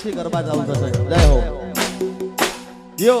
પછી ગરબા ચાલુ થશે જય હો. યો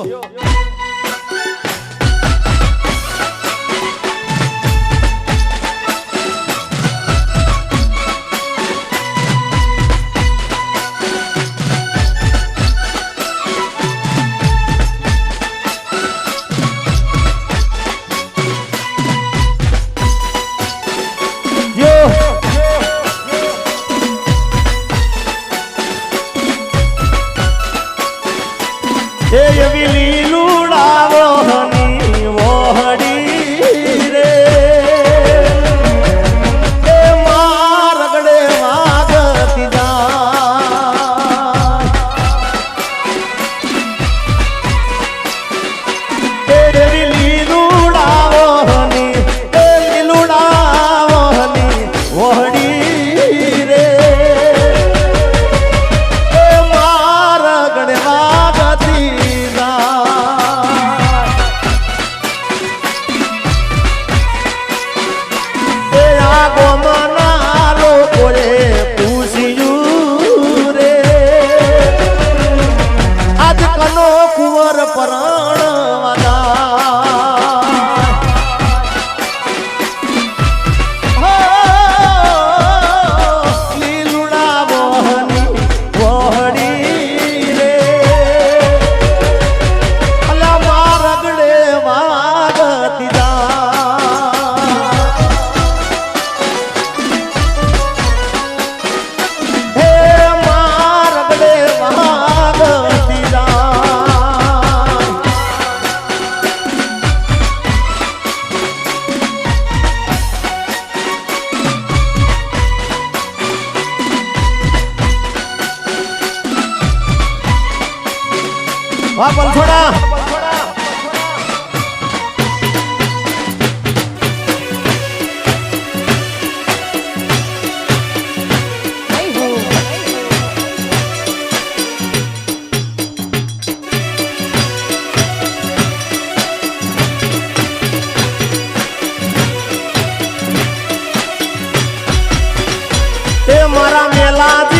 વાહ પલખોડા મારા મેલા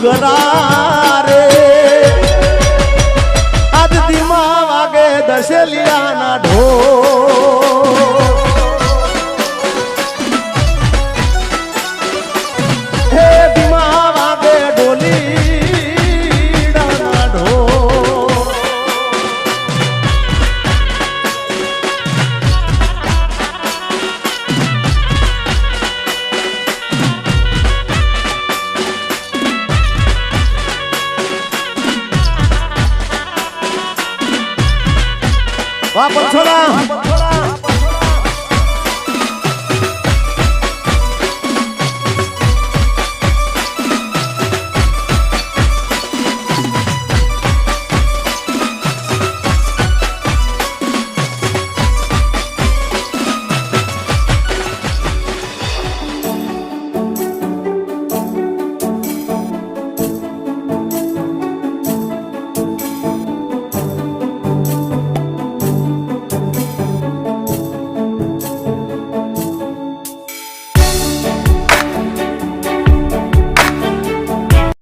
Good. বলছো না